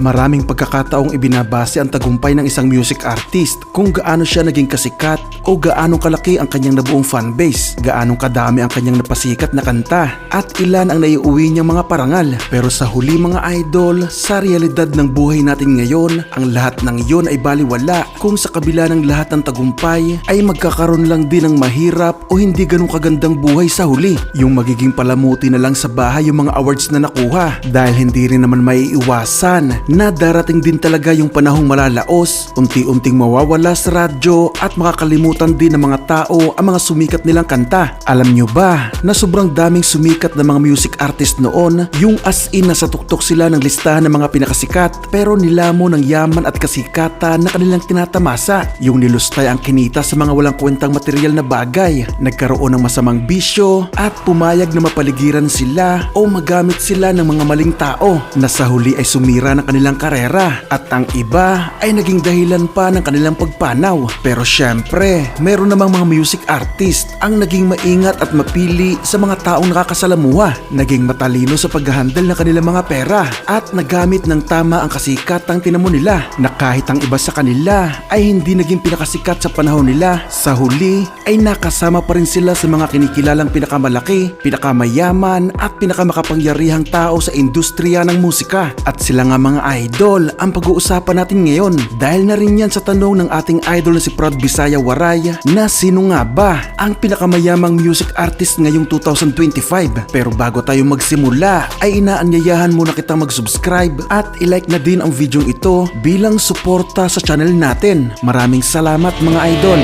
Maraming pagkakataong ibinabase ang tagumpay ng isang music artist kung gaano siya naging kasikat o gaano kalaki ang kanyang nabuong fanbase, gaano kadami ang kanyang napasikat na kanta at ilan ang naiuwi niyang mga parangal. Pero sa huli mga idol, sa realidad ng buhay natin ngayon, ang lahat ng iyon ay baliwala kung sa kabila ng lahat ng tagumpay ay magkakaroon lang din ng mahirap o hindi ganong kagandang buhay sa huli. Yung magiging palamuti na lang sa bahay yung mga awards na nakuha dahil hindi rin naman maiiwasan na darating din talaga yung panahong malalaos, unti-unting mawawala sa radyo at makakalimutan din ng mga tao ang mga sumikat nilang kanta. Alam nyo ba na sobrang daming sumikat na mga music artist noon yung as in na sa tuktok sila ng listahan ng mga pinakasikat pero nilamo ng yaman at kasikatan na kanilang tinatamasa. Yung nilustay ang kinita sa mga walang kwentang material na bagay, nagkaroon ng masamang bisyo at pumayag na mapaligiran sila o magamit sila ng mga maling tao na sa huli ay sumira ng kanilang karera at ang iba ay naging dahilan pa ng kanilang pagpanaw. Pero syempre, meron namang mga music artist ang naging maingat at mapili sa mga taong nakakasalamuha, naging matalino sa paghahandle ng kanilang mga pera at nagamit ng tama ang kasikatang tinamo nila na kahit ang iba sa kanila ay hindi naging pinakasikat sa panahon nila, sa huli ay nakasama pa rin sila sa mga kinikilalang pinakamalaki, pinakamayaman at pinakamakapangyarihang tao sa industriya ng musika. At sila nga mga idol ang pag-uusapan natin ngayon dahil na rin yan sa tanong ng ating idol na si Prod Bisaya Waray na sino nga ba ang pinakamayamang music artist ngayong 2025. Pero bago tayo magsimula ay inaanyayahan muna kitang mag-subscribe at ilike na din ang video ito bilang suporta sa channel natin. Maraming salamat mga idol!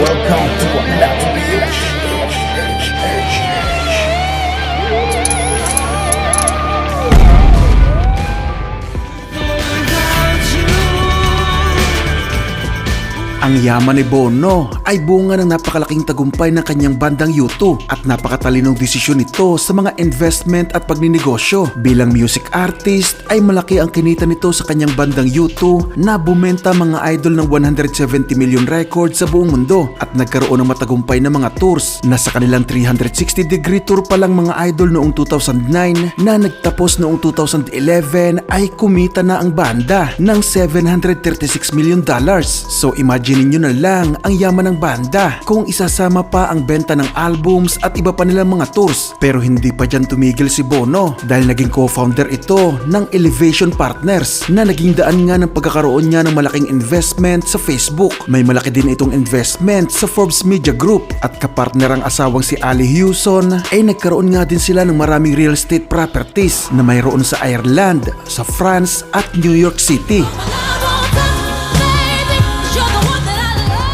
Welcome to Ang yaman ni Bono ay bunga ng napakalaking tagumpay ng kanyang bandang U2 at napakatalinong desisyon nito sa mga investment at pagninegosyo. Bilang music artist ay malaki ang kinita nito sa kanyang bandang U2 na bumenta mga idol ng 170 million records sa buong mundo at nagkaroon ng matagumpay na mga tours na sa kanilang 360 degree tour pa lang mga idol noong 2009 na nagtapos noong 2011 ay kumita na ang banda ng 736 million dollars. So imagine niyo na lang ang yaman ng banda kung isasama pa ang benta ng albums at iba pa nilang mga tours. Pero hindi pa dyan tumigil si Bono dahil naging co-founder ito ng Elevation Partners na naging daan nga ng pagkakaroon niya ng malaking investment sa Facebook. May malaki din itong investment sa Forbes Media Group at kapartner ang asawang si Ali Hewson ay nagkaroon nga din sila ng maraming real estate properties na mayroon sa Ireland, sa France at New York City.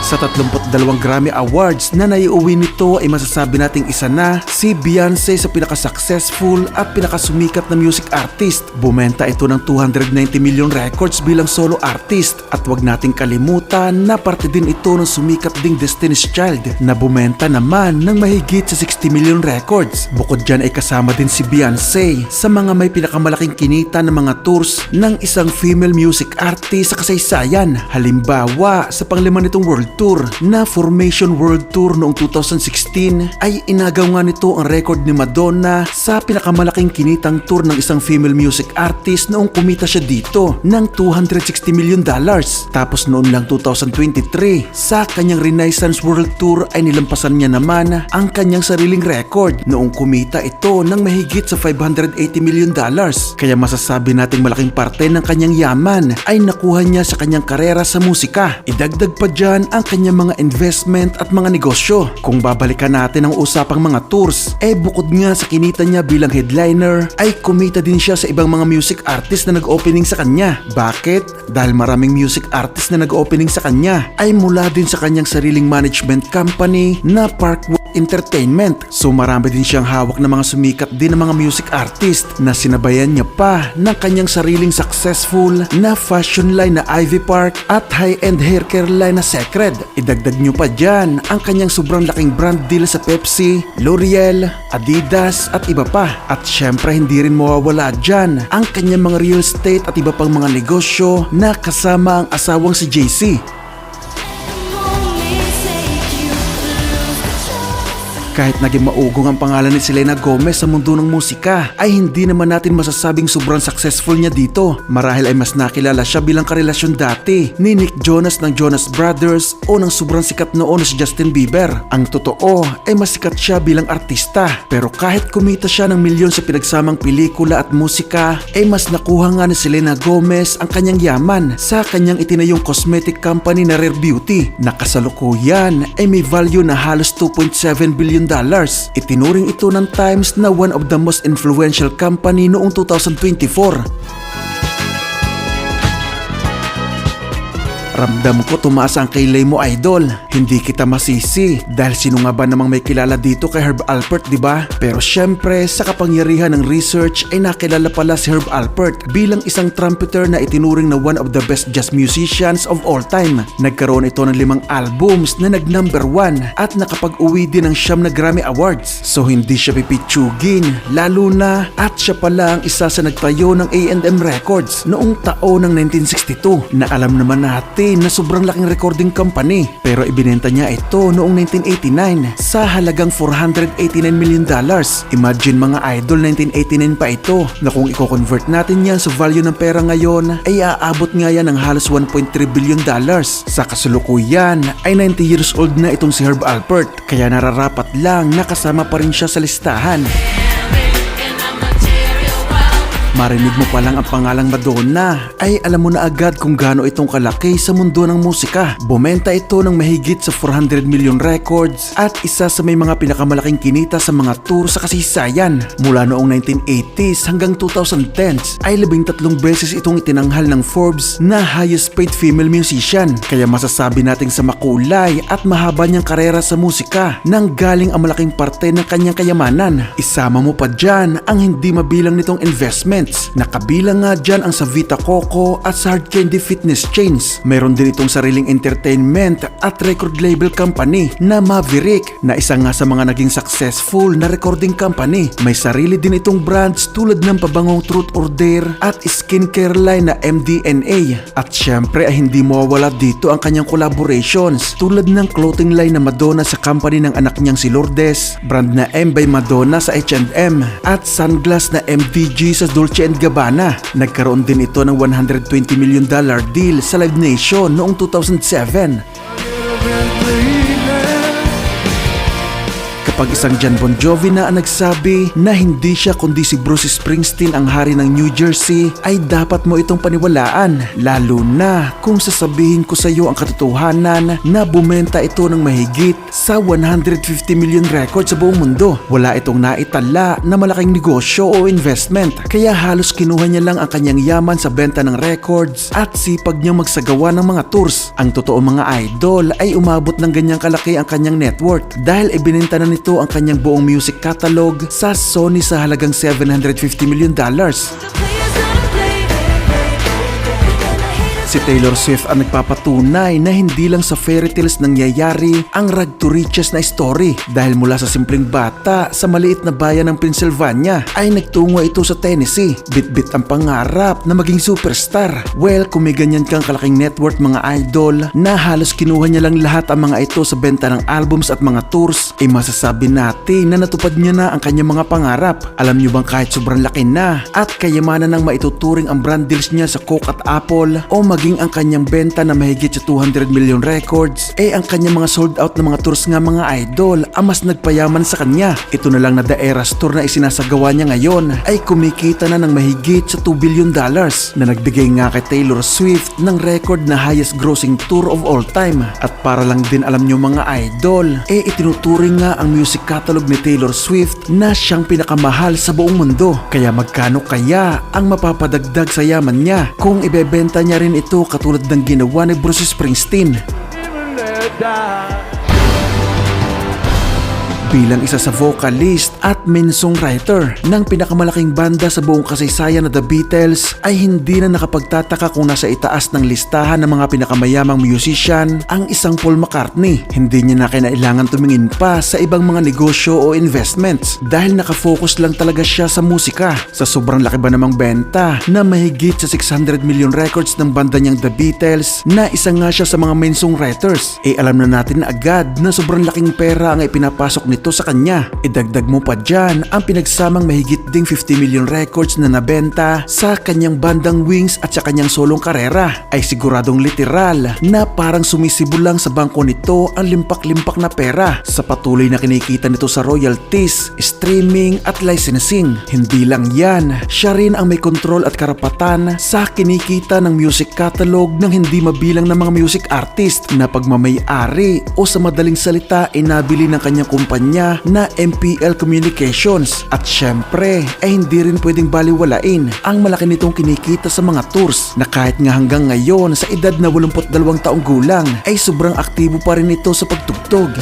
Sa 32 Grammy Awards na naiuwi nito ay masasabi nating isa na si Beyonce sa pinaka-successful at pinakasumikat na music artist. Bumenta ito ng 290 million records bilang solo artist at wag nating kalimutan na parte din ito ng sumikat ding Destiny's Child na bumenta naman ng mahigit sa 60 million records. Bukod dyan ay kasama din si Beyonce sa mga may pinakamalaking kinita ng mga tours ng isang female music artist sa kasaysayan. Halimbawa, sa panglima nitong world tour na Formation World Tour noong 2016 ay inagaw nga nito ang record ni Madonna sa pinakamalaking kinitang tour ng isang female music artist noong kumita siya dito ng 260 million dollars. Tapos noon lang 2023 sa kanyang Renaissance World Tour ay nilampasan niya naman ang kanyang sariling record noong kumita ito ng mahigit sa 580 million dollars. Kaya masasabi nating malaking parte ng kanyang yaman ay nakuha niya sa kanyang karera sa musika. Idagdag pa dyan ang kanyang mga investment at mga negosyo. Kung babalikan natin ang usapang mga tours, eh bukod nga sa kinita niya bilang headliner, ay kumita din siya sa ibang mga music artist na nag-opening sa kanya. Bakit? Dahil maraming music artist na nag-opening sa kanya ay mula din sa kanyang sariling management company na Parkwood Entertainment. So marami din siyang hawak na mga sumikat din ng mga music artist na sinabayan niya pa ng kanyang sariling successful na fashion line na Ivy Park at high-end hair care line na Secret. Idagdag niyo pa dyan ang kanyang sobrang laking brand deal sa Pepsi, L'Oreal, Adidas at iba pa. At syempre hindi rin mawawala dyan ang kanyang mga real estate at iba pang mga negosyo na kasama ang asawang si JC. Kahit naging maugong ang pangalan ni Selena Gomez sa mundo ng musika, ay hindi naman natin masasabing sobrang successful niya dito. Marahil ay mas nakilala siya bilang karelasyon dati ni Nick Jonas ng Jonas Brothers o ng sobrang sikat noon si Justin Bieber. Ang totoo ay mas sikat siya bilang artista. Pero kahit kumita siya ng milyon sa pinagsamang pelikula at musika, ay mas nakuha nga ni Selena Gomez ang kanyang yaman sa kanyang itinayong cosmetic company na Rare Beauty na kasalukuyan ay may value na halos 2.7 billion. Itinuring ito ng Times na one of the most influential company noong 2024. Ramdam ko tumaas ang kilay mo idol. Hindi kita masisi dahil sino nga ba namang may kilala dito kay Herb Alpert, di ba? Pero syempre sa kapangyarihan ng research ay nakilala pala si Herb Alpert bilang isang trumpeter na itinuring na one of the best jazz musicians of all time. Nagkaroon ito ng limang albums na nag number one at nakapag-uwi din ng siyam na Grammy Awards. So hindi siya pipitsugin, lalo na at siya pala ang isa sa nagtayo ng A&M Records noong taon ng 1962 na alam naman natin na sobrang laking recording company pero ibinenta niya ito noong 1989 sa halagang 489 million dollars. Imagine mga idol 1989 pa ito na kung i-convert natin yan sa value ng pera ngayon ay aabot nga yan ng halos 1.3 billion dollars. Sa kasalukuyan ay 90 years old na itong si Herb Alpert kaya nararapat lang nakasama pa rin siya sa listahan. Marinig mo pa lang ang pangalang Madonna ay alam mo na agad kung gaano itong kalaki sa mundo ng musika. Bumenta ito ng mahigit sa 400 million records at isa sa may mga pinakamalaking kinita sa mga tour sa kasaysayan. Mula noong 1980s hanggang 2010s ay labing tatlong beses itong itinanghal ng Forbes na highest paid female musician. Kaya masasabi nating sa makulay at mahaba niyang karera sa musika nang galing ang malaking parte ng kanyang kayamanan. Isama mo pa dyan ang hindi mabilang nitong investments. Nakabilang nga dyan ang sa Vita Coco at Hard Candy Fitness Chains. Meron din itong sariling entertainment at record label company na Maverick na isa nga sa mga naging successful na recording company. May sarili din itong brands tulad ng pabangong Truth or Dare at skincare line na MDNA. At syempre ay hindi mawawala dito ang kanyang collaborations tulad ng clothing line na Madonna sa company ng anak niyang si Lourdes, brand na M by Madonna sa H&M at sunglass na MDG sa Dolce Gabbana. Nagkaroon din ito ng 120 million dollar deal sa Live Nation noong 2007. Kapag isang John Bon Jovi na ang nagsabi na hindi siya kundi si Bruce Springsteen ang hari ng New Jersey ay dapat mo itong paniwalaan lalo na kung sasabihin ko sa iyo ang katotohanan na bumenta ito ng mahigit sa 150 million records sa buong mundo. Wala itong naitala na malaking negosyo o investment kaya halos kinuha niya lang ang kanyang yaman sa benta ng records at sipag niyang magsagawa ng mga tours. Ang totoo mga idol ay umabot ng ganyang kalaki ang kanyang net worth dahil ibinenta na nito ang kanyang buong music catalog sa Sony sa halagang 750 million dollars. Si Taylor Swift ang nagpapatunay na hindi lang sa fairy tales nangyayari ang rag to riches na story dahil mula sa simpleng bata sa maliit na bayan ng Pennsylvania ay nagtungo ito sa Tennessee. Bitbit ang pangarap na maging superstar. Well, kung may ganyan kang kalaking network mga idol na halos kinuha niya lang lahat ang mga ito sa benta ng albums at mga tours, ay masasabi natin na natupad niya na ang kanyang mga pangarap. Alam niyo bang kahit sobrang laki na at kayamanan ng maituturing ang brand deals niya sa Coke at Apple o maging ang kanyang benta na mahigit sa 200 million records, eh ang kanyang mga sold out na mga tours nga mga idol ang mas nagpayaman sa kanya. Ito na lang na The Eras Tour na isinasagawa niya ngayon ay kumikita na ng mahigit sa 2 billion dollars na nagbigay nga kay Taylor Swift ng record na highest grossing tour of all time. At para lang din alam niyo mga idol, eh itinuturing nga ang music catalog ni Taylor Swift na siyang pinakamahal sa buong mundo. Kaya magkano kaya ang mapapadagdag sa yaman niya kung ibebenta niya rin ito katulad ng ginawa ni Bruce Springsteen. Bilang isa sa vocalist at main songwriter ng pinakamalaking banda sa buong kasaysayan na The Beatles ay hindi na nakapagtataka kung nasa itaas ng listahan ng mga pinakamayamang musician ang isang Paul McCartney. Hindi niya na kinailangan tumingin pa sa ibang mga negosyo o investments dahil nakafocus lang talaga siya sa musika. Sa sobrang laki ba namang benta na mahigit sa 600 million records ng banda niyang The Beatles na isa nga siya sa mga main songwriters. Eh alam na natin na agad na sobrang laking pera ang ipinapasok ni nito sa kanya. Idagdag mo pa dyan ang pinagsamang mahigit ding 50 million records na nabenta sa kanyang bandang Wings at sa kanyang solong karera ay siguradong literal na parang sumisibol lang sa bangko nito ang limpak-limpak na pera sa patuloy na kinikita nito sa royalties, streaming at licensing. Hindi lang yan, siya rin ang may kontrol at karapatan sa kinikita ng music catalog ng hindi mabilang ng mga music artist na pagmamay-ari o sa madaling salita ay nabili ng kanyang kumpanya na MPL Communications at syempre ay hindi rin pwedeng baliwalain ang malaki nitong kinikita sa mga tours na kahit nga hanggang ngayon sa edad na 82 taong gulang ay sobrang aktibo pa rin ito sa pagtugtog.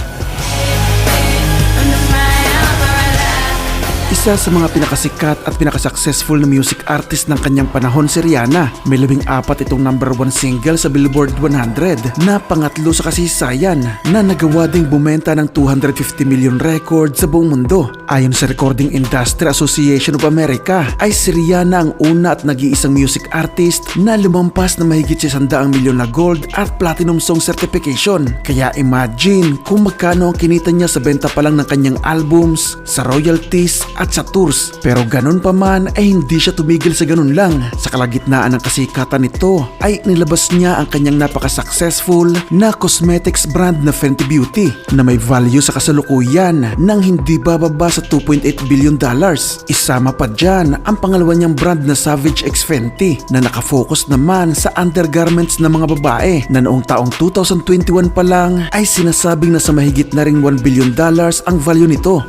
Isa sa mga pinakasikat at pinakasuccessful na music artist ng kanyang panahon si Rihanna. May labing apat itong number one single sa Billboard 100 na pangatlo sa kasaysayan na nagawa ding bumenta ng 250 million record sa buong mundo. Ayon sa Recording Industry Association of America ay si Rihanna ang una at nag-iisang music artist na lumampas na mahigit sa 100 milyon na gold at platinum song certification. Kaya imagine kung magkano ang kinita niya sa benta pa lang ng kanyang albums, sa royalties at sa tours. Pero ganun pa man ay hindi siya tumigil sa ganun lang. Sa kalagitnaan ng kasikatan nito ay nilabas niya ang kanyang napaka-successful na cosmetics brand na Fenty Beauty na may value sa kasalukuyan ng hindi bababa sa 2.8 billion dollars. Isama pa dyan ang pangalawa niyang brand na Savage X Fenty na nakafocus naman sa undergarments ng mga babae na noong taong 2021 pa lang ay sinasabing na sa mahigit na ring 1 billion dollars ang value nito.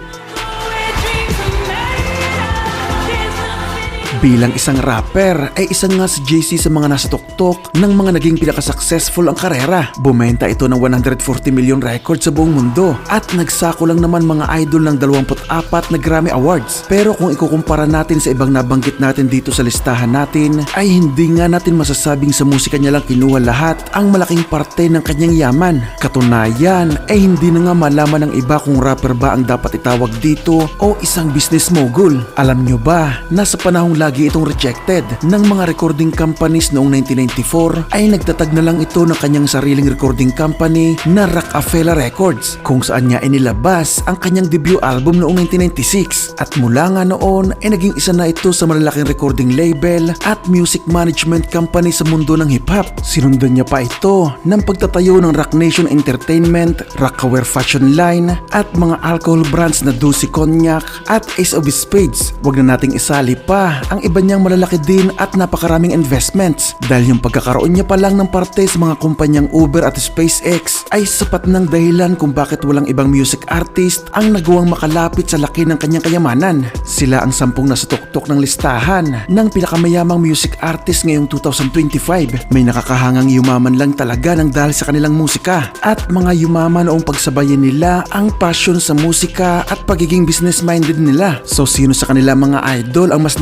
Bilang isang rapper ay isang nga si JC sa mga nasa tuktok ng mga naging pinaka-successful ang karera. Bumenta ito ng 140 million records sa buong mundo at nagsako lang naman mga idol ng 24 na Grammy Awards. Pero kung ikukumpara natin sa ibang nabanggit natin dito sa listahan natin ay hindi nga natin masasabing sa musika niya lang kinuha lahat ang malaking parte ng kanyang yaman. Katunayan ay hindi na nga malaman ng iba kung rapper ba ang dapat itawag dito o isang business mogul. Alam nyo ba na sa panahong lagi itong rejected ng mga recording companies noong 1994 ay nagtatag na lang ito ng kanyang sariling recording company na Rockefeller Records kung saan niya inilabas ang kanyang debut album noong 1996 at mula nga noon ay naging isa na ito sa malalaking recording label at music management company sa mundo ng hip-hop. Sinundan niya pa ito ng pagtatayo ng Rock Nation Entertainment, Rockaware Fashion Line at mga alcohol brands na Dulce Cognac at Ace of Spades. Huwag na nating isali pa ang iba niyang malalaki din at napakaraming investments dahil yung pagkakaroon niya pa lang ng parte sa mga kumpanyang Uber at SpaceX ay sapat ng dahilan kung bakit walang ibang music artist ang nagawang makalapit sa laki ng kanyang kayamanan. Sila ang sampung nasa tuktok ng listahan ng pinakamayamang music artist ngayong 2025. May nakakahangang yumaman lang talaga ng dahil sa kanilang musika at mga yumaman noong pagsabayan nila ang passion sa musika at pagiging business-minded nila. So sino sa kanila mga idol ang mas